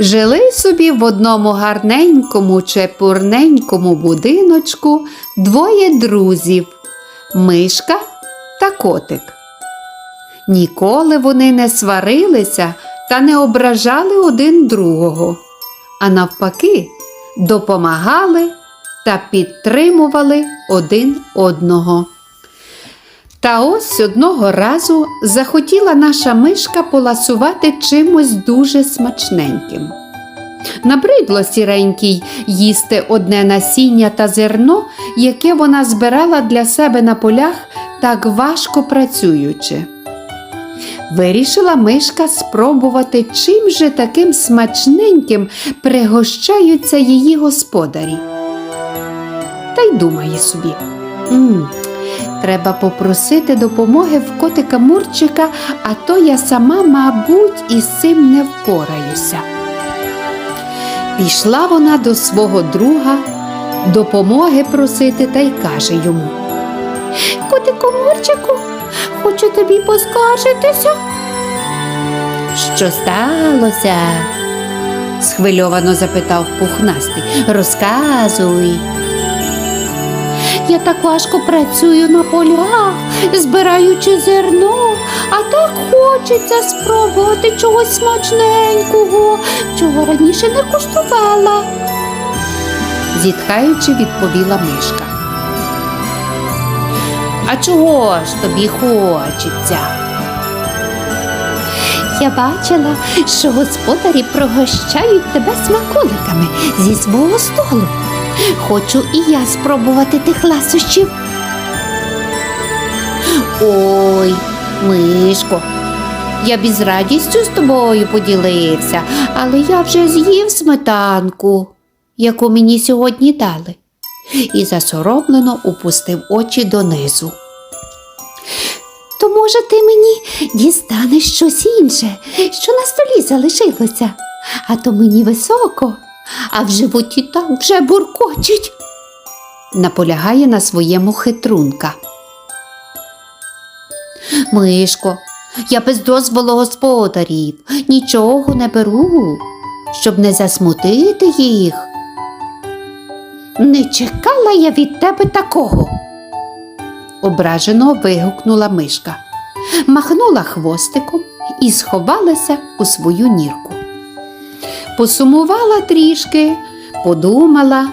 Жили собі в одному гарненькому чепурненькому будиночку двоє друзів мишка та котик. Ніколи вони не сварилися та не ображали один другого, а навпаки, допомагали та підтримували один одного. Та ось одного разу захотіла наша мишка поласувати чимось дуже смачненьким. Набридло сіренькій їсти одне насіння та зерно, яке вона збирала для себе на полях, так важко працюючи. Вирішила мишка спробувати, чим же таким смачненьким пригощаються її господарі. Та й думає собі. «М, Треба попросити допомоги в котика Мурчика, а то я сама, мабуть, із цим не впораюся. Пішла вона до свого друга допомоги просити та й каже йому. Котику Мурчику, хочу тобі поскаржитися. Що сталося? схвильовано запитав пухнастий. Розказуй. Я так важко працюю на полях, збираючи зерно, а так хочеться спробувати чогось смачненького, чого раніше не куштувала. Зітхаючи, відповіла мишка. А чого ж тобі хочеться? Я бачила, що господарі пригощають тебе смаколиками зі свого столу. Хочу і я спробувати тих ласощів. Ой, мишко, я б із радістю з тобою поділився, але я вже з'їв сметанку, яку мені сьогодні дали, і засоромлено упустив очі донизу. То, може, ти мені дістанеш щось інше, що на столі залишилося, а то мені високо, а в животі так вже буркочуть. Наполягає на своєму хитрунка. Мишко, я без дозволу господарів нічого не беру, щоб не засмутити їх. Не чекала я від тебе такого ображено вигукнула мишка, махнула хвостиком і сховалася у свою нірку. Посумувала трішки, подумала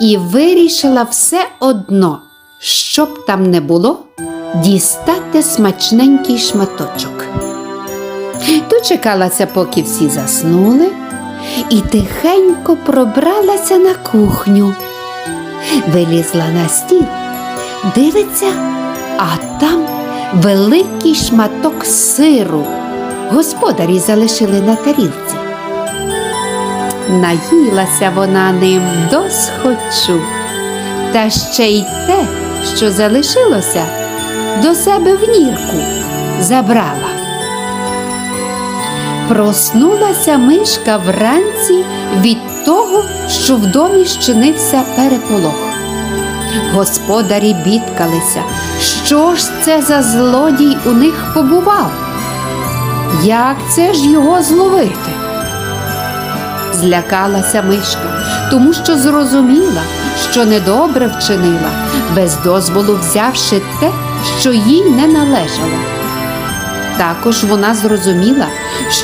і вирішила все одно, щоб там не було, дістати смачненький шматочок. Дочекалася, поки всі заснули, і тихенько пробралася на кухню, вилізла на стіл дивиться, а там великий шматок сиру. Господарі залишили на тарілці. Наїлася вона ним досхочу, та ще й те, що залишилося, до себе в нірку забрала. Проснулася мишка вранці від того, що в домі щинився переполох. Господарі бідкалися, що ж це за злодій у них побував? Як це ж його зловити? Злякалася мишка, тому що зрозуміла, що недобре вчинила, без дозволу взявши те, що їй не належало. Також вона зрозуміла,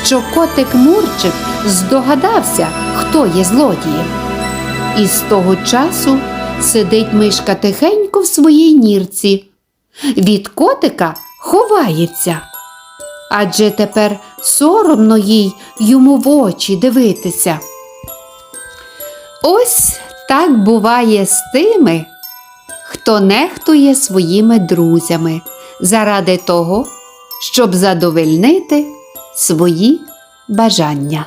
що котик Мурчик здогадався, хто є злодієм. І з того часу сидить мишка тихенько в своїй нірці. Від котика ховається. Адже тепер соромно їй йому в очі дивитися. Ось так буває з тими, хто нехтує своїми друзями заради того, щоб задовольнити свої бажання.